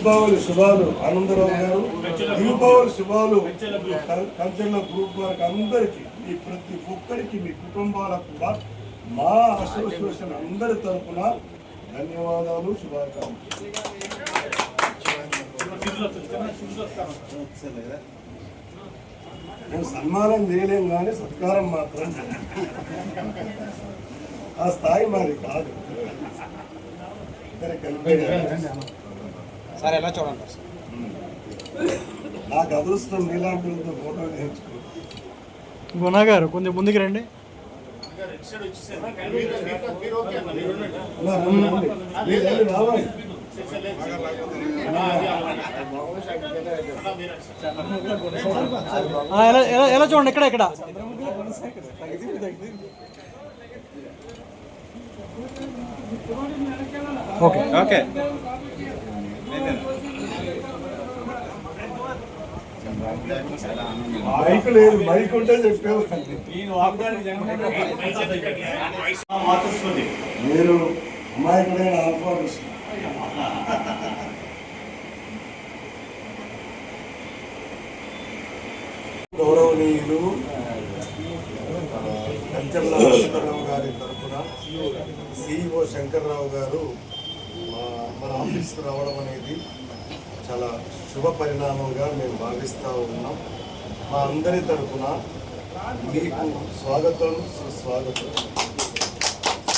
దీపావళి శుభాలు. ఆనందరావు గారు దీపావళి శుభాలు. కంచెల గ్రూప్ వారికి అందరికీ మీ ప్రతి ఒక్కరికి మీ కుటుంబాలకు కూడా మా అసోసియేషన్ అందరి తరఫున ధన్యవాదాలు శుభాకాంక్షలు. నేను సన్మానం చేయలేం కానీ సత్కారం మాత్రం ఆ స్థాయి మాది కాదు. ఇద్దరు కలిపి సార్ ఎలా చూడండి. సార్ నాకు అదృష్టం నీలాంటి ఫోటో గుణ గారు కొంచెం ముందుకు రండి. ఎలా ఎలా చూడండి ఇక్కడ ఇక్కడ ఓకే. ఓకే. మైక్ లేదు మైక్ ఉంటే చెప్పేవాళ్ళు మీరు అమాయకుడైన ఆల్ఫా గౌరవనీయులు కంచర్ల శంకర్రావు గారి తరఫున సిఇఓ శంకర్రావు గారు మన ఆఫీస్కి రావడం అనేది చాలా శుభ పరిణామంగా మేము భావిస్తూ ఉన్నాం. మా అందరి తరఫున మీకు స్వాగతం సుస్వాగతం.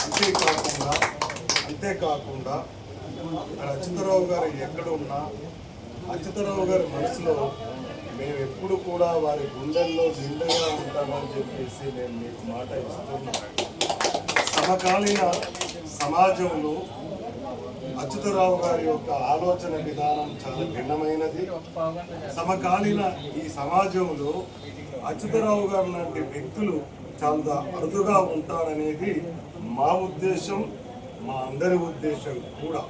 అంతేకాకుండా అంతేకాకుండా అచ్యుతరావు గారు ఎక్కడ ఉన్నా అచ్యుతరావు గారి మనసులో మేము ఎప్పుడు కూడా వారి గుండెల్లో నిండుగా ఉంటామని చెప్పేసి నేను మీకు మాట ఇస్తున్నాను. సమకాలీన సమాజంలో అచ్యుతరావు గారి యొక్క ఆలోచన విధానం చాలా భిన్నమైనది. సమకాలీన ఈ సమాజంలో అచ్యుతరావు గారు లాంటి వ్యక్తులు చాలా అరుదుగా ఉంటారనేది మా ఉద్దేశం మా అందరి ఉద్దేశం కూడా.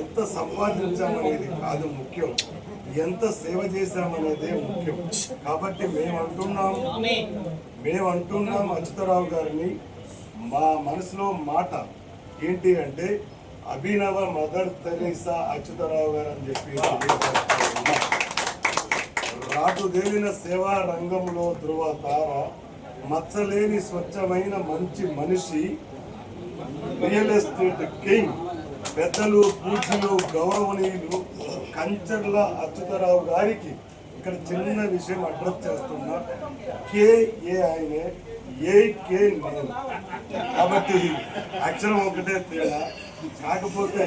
ఎంత సంపాదించామనేది కాదు ముఖ్యం. ఎంత సేవ చేశామనేదే ముఖ్యం. కాబట్టి మేము అంటున్నాం మేము అంటున్నాం అచ్యుతరావు గారిని. మా మనసులో మాట ఏంటి అంటే అభినవ మదర్ తెరీసా అచ్యుతరావు గారు అని చెప్పి రాటుదేలిన సేవా రంగంలో ధృవ తార మచ్చలేని స్వచ్ఛమైన మంచి మనిషి రియల్ ఎస్టేట్ కింగ్ పెద్దలు పూజలు గౌరవనీయులు కంచర్ల అచ్యుతరావు గారికి ఇక్కడ చిన్న విషయం అడ్రస్ చేస్తున్నా. కేఏ ఆయనే ఏ కే నేను. కాబట్టి అక్షరం ఒకటే తేడా. కాకపోతే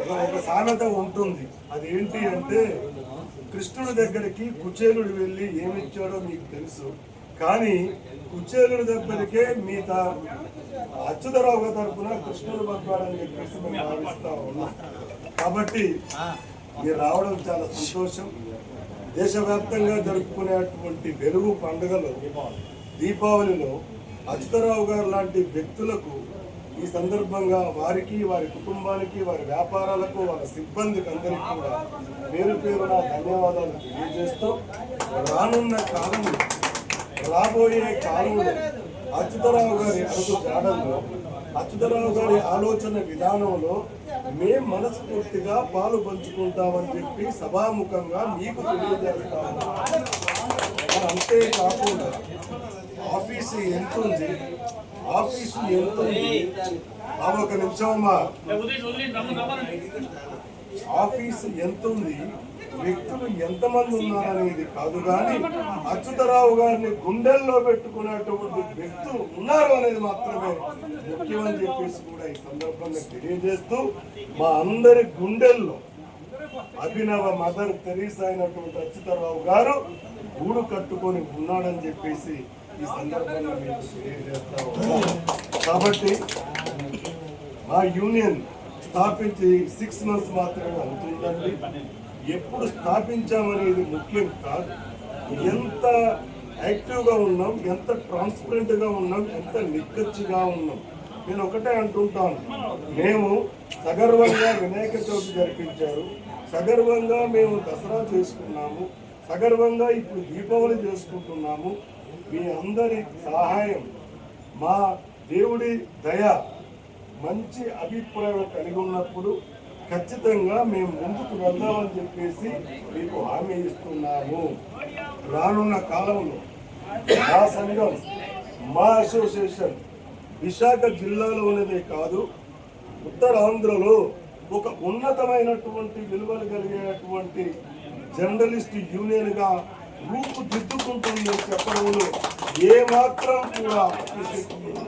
ఒక ఒక సామెత ఉంటుంది. అది ఏంటి అంటే కృష్ణుడి దగ్గరికి కుచేలుడు వెళ్ళి ఏమిచ్చాడో మీకు తెలుసు. కానీ కుచేలుడి దగ్గరికే మీ తా అచ్యుతరావు తరఫున కృష్ణుడు పంపాడని చెప్పేసి మేము భావిస్తా ఉన్నాం. కాబట్టి మీరు రావడం చాలా సంతోషం. దేశవ్యాప్తంగా జరుపుకునేటువంటి వెలుగు పండుగలు దీపావళిలో అచ్యుతరావు గారు లాంటి వ్యక్తులకు ఈ సందర్భంగా వారికి వారి కుటుంబానికి వారి వ్యాపారాలకు వారి సిబ్బందికి అందరికీ కూడా పేరు పేరున ధన్యవాదాలు తెలియజేస్తూ రానున్న కాలంలో రాబోయే కాలంలో అచ్యుతరావు గారి అడుగు జాడంలో అచ్యుతరావు గారి ఆలోచన విధానంలో మేం మనస్ఫూర్తిగా పాలు పంచుకుంటామని చెప్పి సభాముఖంగా మీకు తెలియజేస్తాము అంతేకాకుండా ఆఫీసు ఎంత ఉంది ఆఫీసు ఎంత ఉంది ఆ ఒక నిమిషం అమ్మా. ఆఫీసు ఎంత ఉంది వ్యక్తులు ఎంతమంది ఉన్నారనేది కాదు కానీ అచ్యుతరావు గారిని గుండెల్లో పెట్టుకునేటువంటి వ్యక్తులు ఉన్నారు అనేది మాత్రమే ముఖ్యమని చెప్పేసి కూడా ఈ సందర్భంగా తెలియజేస్తూ మా అందరి గుండెల్లో అభినవ మదర్ తెరీసా అయినటువంటి అచ్యుతరావు గారు గూడు కట్టుకొని ఉన్నాడని చెప్పేసి ఈ సందర్భంగా మీకు తెలియజేస్తా కాబట్టి మా యూనియన్ స్థాపించి సిక్స్ మంత్స్ మాత్రమే అవుతుందండి. ఎప్పుడు స్థాపించామనేది ముఖ్యం కాదు. ఎంత యాక్టివ్గా ఉన్నాం ఎంత ట్రాన్స్పరెంట్గా ఉన్నాం ఎంత నిక్కచ్చిగా ఉన్నాం. నేను ఒకటే అంటుంటాను. మేము సగర్వంగా వినాయక చవితి జరిపించారు. సగర్వంగా మేము దసరా చేసుకున్నాము. సగర్వంగా ఇప్పుడు దీపావళి చేసుకుంటున్నాము. మీ అందరి సహాయం మా దేవుడి దయ మంచి అభిప్రాయం కలిగి ఉన్నప్పుడు ఖచ్చితంగా మేము ముందుకు వెళ్దామని చెప్పేసి మీకు హామీ ఇస్తున్నాము. రానున్న కాలంలో మా సంఘం మా అసోసియేషన్ విశాఖ జిల్లాలో ఉన్నదే కాదు ఉత్తరాంధ్రలో ఒక ఉన్నతమైనటువంటి విలువలు కలిగేటువంటి జర్నలిస్ట్ యూనియన్గా రూపుదిద్దుకుంటుందని చెప్పడంలో ఏమాత్రం కూడా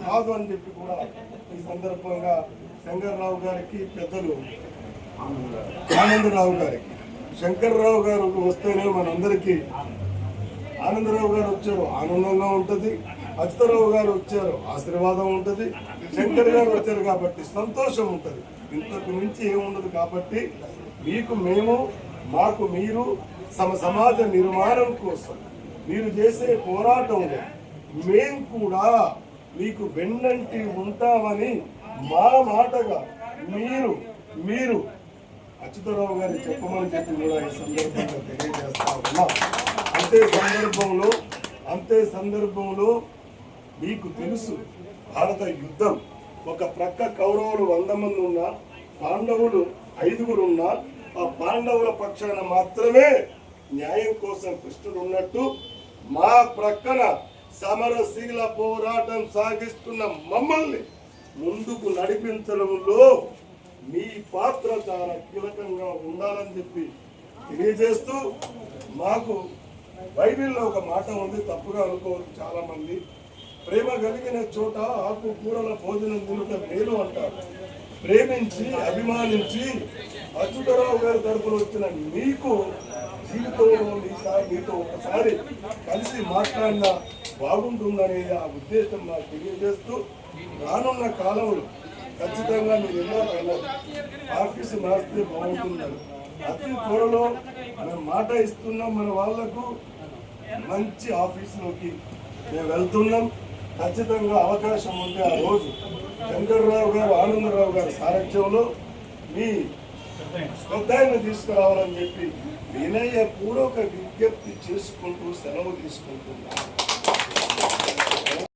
కాదు అని చెప్పి కూడా ఈ సందర్భంగా శంకర్రావు గారికి పెద్దలు ఆనందరావు గారికి. శంకర్రావు గారు వస్తేనే మనందరికీ ఆనందరావు గారు వచ్చారు ఆనందంగా ఉంటుంది. అచ్యుతరావు గారు వచ్చారు ఆశీర్వాదం ఉంటుంది. శంకర్ గారు వచ్చారు కాబట్టి సంతోషం ఉంటుంది. ఇంతకు మించి ఏముండదు కాబట్టి మీకు మేము మాకు మీరు సమ సమాజ నిర్మాణం కోసం మీరు చేసే పోరాటంలో మేము కూడా మీకు వెన్నంటి ఉంటామని మా మాటగా మీరు మీరు అచ్యుతరావు గారికి చెప్పమని చెప్పి కూడా ఈ సందర్భంగా తెలియజేస్తా ఉన్నా. అంతే సందర్భంలో అంతే సందర్భంలో మీకు తెలుసు భారత యుద్ధం ఒక ప్రక్క కౌరవులు వంద మంది ఉన్నా పాండవులు ఐదుగురు ఉన్నా ఆ పాండవుల పక్షాన మాత్రమే న్యాయం కోసం కృష్ణుడు ఉన్నట్టు మా ప్రక్కన సమరశీల పోరాటం సాగిస్తున్న మమ్మల్ని ముందుకు నడిపించడంలో మీ పాత్ర చాలా కీలకంగా ఉండాలని చెప్పి తెలియజేస్తూ మాకు బైబిల్లో ఒక మాట ఉంది తప్పుగా అనుకోవచ్చు చాలా మంది ప్రేమ కలిగిన చోట ఆకుకూరల భోజనం తినుట మేలు అంటారు. ప్రేమించి అభిమానించి అచ్యుతరావు గారి తరపున వచ్చిన మీకు జీవితంలో ఈసారి మీతో ఒకసారి కలిసి మాట్లాడినా బాగుంటుందనేది ఆ ఉద్దేశం నాకు తెలియజేస్తూ రానున్న కాలంలో ఖచ్చితంగా మీరు ఎన్నో అన్నారు. ఆఫీసు మార్స్తే బాగుంటుందని. అతి త్వరలో మనం మాట ఇస్తున్నాం మన వాళ్ళకు. మంచి ఆఫీసులోకి మేము వెళ్తున్నాం. ఖచ్చితంగా అవకాశం ఉంది ఆ రోజు శంకర్రావు గారు ఆనందరావు గారి సారథ్యంలో మీ శ్రద్ధాన్ని తీసుకురావాలని చెప్పి వినయ పూర్వక విజ్ఞప్తి చేసుకుంటూ సెలవు తీసుకుంటున్నాను.